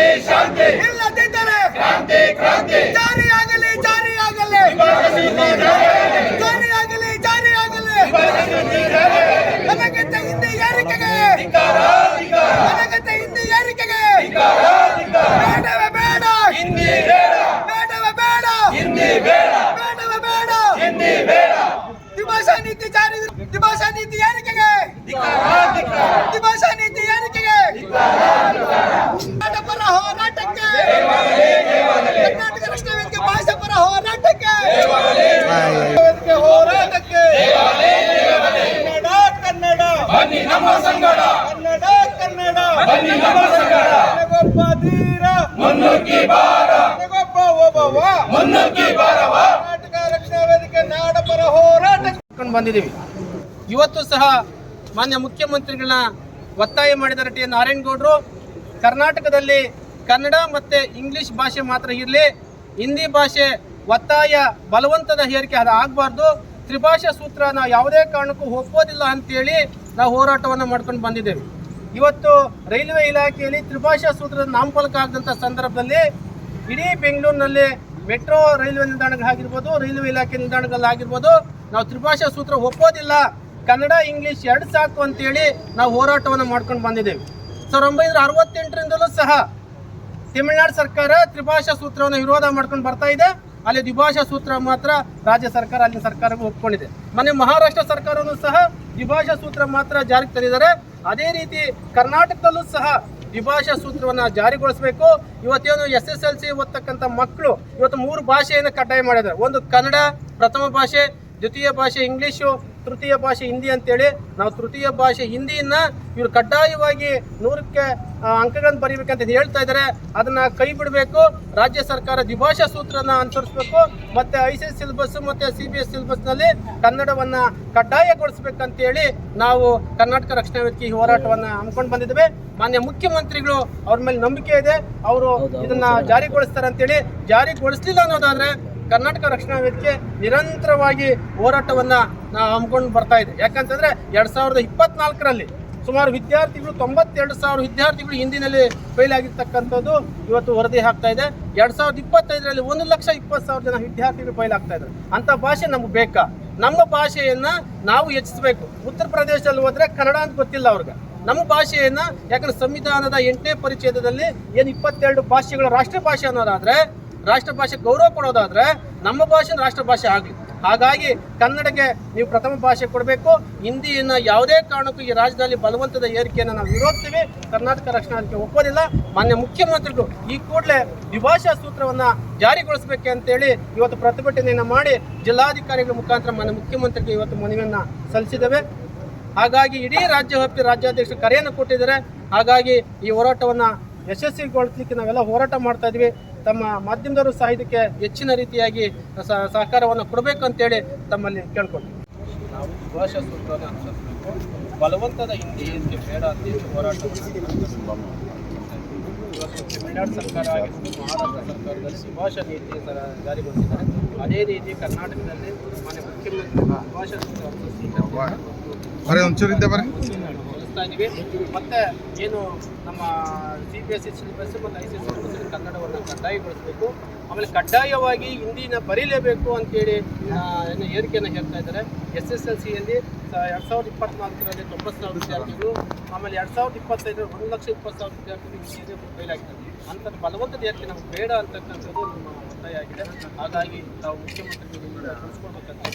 ಶಾಂತಿ ಶಾಂತಿ. ಇಲ್ಲದಿದ್ದರೆ ಕ್ರಾಂತಿ ಕ್ರಾಂತಿ. ಜಾರಿಯಾಗಲಿ ಜಾರಿಯಾಗಲಿ. ಜಾರಿಯಾಗಲಿ. ಜಾರಿಯಾಗಲಿ ನನಗಿಂತ ಹಿಂದೆ ಯಾರಿಕೆಗೆ? ನನಗಿಂತ ಹಿಂದೆ ಯಾರಿಕೆಗೆ? ಬೇಡವೇ ಬೇಡ. ಹಿಂದಿ ಬೇಡವೇ ಬೇಡ. ಹಿಂದಿ ಬೇಡ. ಬೇಡ. ಹಿಂದಿ ಬೇಡ. ನೀತಿ ಜಾರಿ ದಿಭಾಷಾ ನೀತಿ ಯಾರಿಕೆಗೆ? ದಿಭಾಷಾ ನಮ್ಮ ಸಂಗಡ. ಕನ್ನಡ ಕನ್ನಡ. ಬನ್ನಿ ನಮ್ಮ ಸಂಗಡ. ನನಗೊಬ್ಬ ಧೀರ ಮುನ್ನುಗ್ಗಿ ಬಾರ. ನನಗೊಬ್ಬ ಒಬ್ಬವ ಮುನ್ನುಗ್ಗಿ ಬಾರವ ಕರ್ನಾಟಕ ರಕ್ಷಣಾ ವೇದಿಕೆ ನಾಡ ಪರ ಹೋರಾಟ ಬಂದಿದ್ದೀವಿ. ಇವತ್ತು ಸಹ ಮಾನ್ಯ ಮುಖ್ಯಮಂತ್ರಿಗಳನ್ನ ಒತ್ತಾಯ ಮಾಡಿದ ಟಿ ಎನ್ ನಾರಾಯಣಗೌಡರು ಕರ್ನಾಟಕದಲ್ಲಿ ಕನ್ನಡ ಮತ್ತು ಇಂಗ್ಲಿಷ್ ಭಾಷೆ ಮಾತ್ರ ಇರಲಿ ಹಿಂದಿ ಭಾಷೆ ಒತ್ತಾಯ ಬಲವಂತದ ಹೇರಿಕೆ ಅದು ಆಗಬಾರ್ದು ತ್ರಿಭಾಷಾ ಸೂತ್ರ ನಾವು ಯಾವುದೇ ಕಾರಣಕ್ಕೂ ಒಪ್ಪೋದಿಲ್ಲ ಅಂತೇಳಿ ನಾವು ಹೋರಾಟವನ್ನು ಮಾಡ್ಕೊಂಡು ಬಂದಿದ್ದೇವೆ. ಇವತ್ತು ರೈಲ್ವೆ ಇಲಾಖೆಯಲ್ಲಿ ತ್ರಿಭಾಷಾ ಸೂತ್ರದ ನಾಮಫಲಕ ಆಗದಂಥ ಸಂದರ್ಭದಲ್ಲಿ ಇಡೀ ಬೆಂಗಳೂರಿನಲ್ಲಿ ಮೆಟ್ರೋ ರೈಲ್ವೆ ನಿಲ್ದಾಣಗಳಾಗಿರ್ಬೋದು ರೈಲ್ವೆ ಇಲಾಖೆ ನಿಲ್ದಾಣಗಳಾಗಿರ್ಬೋದು ನಾವು ತ್ರಿಭಾಷಾ ಸೂತ್ರ ಒಪ್ಪೋದಿಲ್ಲ. ಕನ್ನಡ, ಇಂಗ್ಲೀಷ್ ಎರಡು ಸಾಕು ಅಂತೇಳಿ ನಾವು ಹೋರಾಟವನ್ನು ಮಾಡ್ಕೊಂಡು ಬಂದಿದ್ದೇವೆ. ಸಾವಿರದ ಒಂಬೈನೂರ ಅರವತ್ತೆಂಟರಿಂದಲೂ ಸಹ ತಮಿಳುನಾಡು ಸರ್ಕಾರ ತ್ರಿಭಾಷಾ ಸೂತ್ರವನ್ನು ವಿರೋಧ ಮಾಡ್ಕೊಂಡು ಬರ್ತಾ ಇದೆ. ಅಲ್ಲಿ ದ್ವಿಭಾಷಾ ಸೂತ್ರ ಮಾತ್ರ ರಾಜ್ಯ ಸರ್ಕಾರ, ಅಲ್ಲಿನ ಸರ್ಕಾರಕ್ಕೆ ಒಪ್ಕೊಂಡಿದೆ. ಮೊನ್ನೆ ಮಹಾರಾಷ್ಟ್ರ ಸರ್ಕಾರವೂ ಸಹ ದ್ವಿಭಾಷಾ ಸೂತ್ರ ಮಾತ್ರ ಜಾರಿಗೆ ತಂದಿದ್ದಾರೆ. ಅದೇ ರೀತಿ ಕರ್ನಾಟಕದಲ್ಲೂ ಸಹ ದ್ವಿಭಾಷಾ ಸೂತ್ರವನ್ನು ಜಾರಿಗೊಳಿಸಬೇಕು. ಇವತ್ತೇನು ಎಸ್ ಎಸ್ ಎಲ್ ಸಿ ಓದ್ತಕ್ಕಂಥ ಮಕ್ಕಳು ಇವತ್ತು ಮೂರು ಭಾಷೆಯನ್ನು ಕಡ್ಡಾಯ ಮಾಡಿದ್ದಾರೆ. ಒಂದು ಕನ್ನಡ, ಪ್ರಥಮ ಭಾಷೆ, ದ್ವಿತೀಯ ಭಾಷೆ, ಇಂಗ್ಲೀಷು ತೃತೀಯ ಭಾಷೆ ಹಿಂದಿ ಅಂತೇಳಿ ನಾವು ತೃತೀಯ ಭಾಷೆ ಹಿಂದಿಯನ್ನ ಇವರು ಕಡ್ಡಾಯವಾಗಿ ನೂರಕ್ಕೆ ಅಂಕಗಳನ್ನು ಬರೀಬೇಕಂತ ಹೇಳ್ತಾ ಇದ್ದಾರೆ ಅದನ್ನ ಕೈ ಬಿಡಬೇಕು. ರಾಜ್ಯ ಸರ್ಕಾರ ದ್ವಿಭಾಷಾ ಸೂತ್ರನ ಅನುಸರಿಸಬೇಕು. ಮತ್ತೆ ಐ ಸಿ ಎಸ್ ಸಿಲೆಬಸ್ ಮತ್ತು ಸಿ ಬಿ ಎಸ್ ಸಿಲೆಬಸ್ನಲ್ಲಿ ಕನ್ನಡವನ್ನು ಕಡ್ಡಾಯಗೊಳಿಸಬೇಕಂತೇಳಿ ನಾವು ಕರ್ನಾಟಕ ರಕ್ಷಣಾ ವೇದಿಕೆ ಹೋರಾಟವನ್ನು ಹೋರಾಟವನ್ನ ಹಮ್ಮಿಕೊಂಡು ಬಂದಿದ್ದೇವೆ. ಮಾನ್ಯ ಮುಖ್ಯಮಂತ್ರಿಗಳು ಅವ್ರ ಮೇಲೆ ನಂಬಿಕೆ ಇದೆ. ಅವರು ಇದನ್ನ ಜಾರಿಗೊಳಿಸ್ತಾರೆ ಅಂತೇಳಿ ಜಾರಿಗೊಳಿಸಲಿಲ್ಲ ಅನ್ನೋದಾದ್ರೆ ಕರ್ನಾಟಕ ರಕ್ಷಣಾ ವೇದಿಕೆ ನಿರಂತರವಾಗಿ ಹೋರಾಟವನ್ನು ನಾವು ಹಮ್ಮಿಕೊಂಡು ಬರ್ತಾ ಇದೆ. ಯಾಕಂತಂದ್ರೆ ಎರಡ್ ಸಾವಿರದ ಇಪ್ಪತ್ನಾಲ್ಕರಲ್ಲಿ ಸುಮಾರು ವಿದ್ಯಾರ್ಥಿಗಳು, ತೊಂಬತ್ತೆರಡು ಸಾವಿರ ವಿದ್ಯಾರ್ಥಿಗಳು ಹಿಂದಿನಲ್ಲಿ ಫೇಲ್ ಆಗಿರ್ತಕ್ಕಂಥದ್ದು ಇವತ್ತು ವರದಿ ಆಗ್ತಾ ಇದೆ. ಎರಡ್ ಸಾವಿರದ ಇಪ್ಪತ್ತೈದರಲ್ಲಿ ಒಂದು ಲಕ್ಷ ಇಪ್ಪತ್ತು ಸಾವಿರ ಜನ ವಿದ್ಯಾರ್ಥಿಗಳು ಫೈಲ್ ಆಗ್ತಾ ಇದ್ದಾರೆ. ಅಂತ ಭಾಷೆ ನಮ್ಗೆ ಬೇಕಾ? ನಮ್ಮ ಭಾಷೆಯನ್ನ ನಾವು ಹೆಚ್ಚಿಸಬೇಕು. ಉತ್ತರ ಪ್ರದೇಶದಲ್ಲಿ ಹೋದ್ರೆ ಕನ್ನಡ ಅಂತ ಗೊತ್ತಿಲ್ಲ ಅವ್ರಿಗೆ. ನಮ್ಮ ಭಾಷೆಯನ್ನ, ಯಾಕಂದ್ರೆ ಸಂವಿಧಾನದ ಎಂಟನೇ ಪರಿಚ್ಛೇದದಲ್ಲಿ ಏನು ಇಪ್ಪತ್ತೆರಡು ಭಾಷೆಗಳ ರಾಷ್ಟ್ರ ಭಾಷೆ ಅನ್ನೋದಾದ್ರೆ ರಾಷ್ಟ್ರ ಭಾಷೆ ಗೌರವ ಕೊಡೋದಾದರೆ ನಮ್ಮ ಭಾಷೆ ರಾಷ್ಟ್ರ ಭಾಷೆ ಆಗಲಿ. ಹಾಗಾಗಿ ಕನ್ನಡಕ್ಕೆ ನೀವು ಪ್ರಥಮ ಭಾಷೆ ಕೊಡಬೇಕು. ಹಿಂದಿಯನ್ನ ಯಾವುದೇ ಕಾರಣಕ್ಕೂ ಈ ರಾಜ್ಯದಲ್ಲಿ ಬಲವಂತದ ಏರಿಕೆಯನ್ನು ನಾವು ವಿರೋಧಿಸ್ತೀವಿ. ಕರ್ನಾಟಕ ರಕ್ಷಣಾ ಅದಕ್ಕೆ ಒಪ್ಪೋದಿಲ್ಲ. ಮಾನ್ಯ ಮುಖ್ಯಮಂತ್ರಿಗಳು ಈ ಕೂಡಲೇ ದ್ವಿಭಾಷಾ ಸೂತ್ರವನ್ನ ಜಾರಿಗೊಳಿಸಬೇಕೆ ಅಂತೇಳಿ ಇವತ್ತು ಪ್ರತಿಭಟನೆಯನ್ನು ಮಾಡಿ ಜಿಲ್ಲಾಧಿಕಾರಿಗಳ ಮುಖಾಂತರ ಮಾನ್ಯ ಮುಖ್ಯಮಂತ್ರಿಗೆ ಇವತ್ತು ಮನವಿಯನ್ನು ಸಲ್ಲಿಸಿದ್ದೇವೆ. ಹಾಗಾಗಿ ಇಡೀ ರಾಜ್ಯ ವ್ಯಾಪ್ತಿ ರಾಜ್ಯಾಧ್ಯಕ್ಷರು ಕರೆಯನ್ನು ಕೊಟ್ಟಿದ್ದಾರೆ. ಹಾಗಾಗಿ ಈ ಹೋರಾಟವನ್ನ ಯಶಸ್ವಿಗೊಳಿಸಲಿಕ್ಕೆ ನಾವೆಲ್ಲ ಹೋರಾಟ ಮಾಡ್ತಾ ಇದ್ವಿ ತಮ್ಮ ಮಾಧ್ಯಮದವರು ಸಹ ಇದಕ್ಕೆ ಹೆಚ್ಚಿನ ರೀತಿಯಾಗಿ ಸಹಕಾರವನ್ನು ಕೊಡಬೇಕು ಅಂತೇಳಿ ತಮ್ಮಲ್ಲಿ ಕೇಳ್ಕೊಳ್ತೀವಿ. ನಾವು ಭಾಷಾ ಸೂತ್ರವನ್ನು ಅನುಸರಿಸಬೇಕು. ಬಲವಂತದ ಹಿಂದಿ ಇದಕ್ಕೆ ಬೇಡ ಅಂತ ಹೇಳಿ ಹೋರಾಟವನ್ನು ಇವತ್ತು ತಮಿಳುನಾಡು ಸರ್ಕಾರ ಆಗಿರ್ಬೋದು ಮಹಾರಾಷ್ಟ್ರ ಸರ್ಕಾರದಲ್ಲಿ ಸುಭಾಷಾ ನೀತಿ ಸರ ಜಾರಿಗೊಳಿಸಿದ್ದಾರೆ. ಅದೇ ರೀತಿ ಕರ್ನಾಟಕದಲ್ಲಿ ಮಾನ್ಯ ಮುಖ್ಯಮಂತ್ರಿ ಭಾಷಾ ಸೂತ್ರ ಅನುಸರಿಸಿ ಬರೀ ಒಂಚೂರು ಇದ್ದೆ ಬರ್ರಿ ಮತ್ತೆ ಏನು ನಮ್ಮ C B S C syllabus ಮತ್ತು ಐ ಸಿ ಎಸ್ ಸಿಲೆಬಸ್ ಕನ್ನಡವನ್ನು ಕಡ್ಡಾಯಗೊಳಿಸಬೇಕು. ಆಮೇಲೆ ಕಡ್ಡಾಯವಾಗಿ ಹಿಂದಿನ ಬರೀಲೇಬೇಕು ಅಂತೇಳಿ ಏನು ಏರಿಕೆಯನ್ನು ಹೇಳ್ತಾ ಇದ್ದಾರೆ. ಎಸ್ ಎಸ್ ಎಲ್ ಸಿಯಲ್ಲಿ ಎರಡು ಸಾವಿರದ ಇಪ್ಪತ್ನಾಲ್ಕರಲ್ಲಿ ತೊಂಬತ್ತು ಸಾವಿರ ವಿದ್ಯಾರ್ಥಿಗಳು, ಆಮೇಲೆ ಎರಡು ಸಾವಿರದ ಇಪ್ಪತ್ತೈದರ ಒಂದು ಲಕ್ಷ ಇಪ್ಪತ್ತು ಸಾವಿರ ವಿದ್ಯಾರ್ಥಿಗಳು ಹಿಂದಿಯಲ್ಲಿ ಫೇಲ್ ಆಗ್ತಾರೆ ಅಂಥದ್ದು ಬಲವಂತದ ಏರಿಕೆ ನಮ್ಗೆ ಬೇಡ ಅಂತಕ್ಕಂಥದ್ದು ನಮ್ಮ ಒತ್ತಾಯ ಆಗಿದೆ. ಹಾಗಾಗಿ ನಾವು ಮುಖ್ಯಮಂತ್ರಿಗಳು ತಿಳಿಸ್ಕೊಡ್ಬೇಕಂತ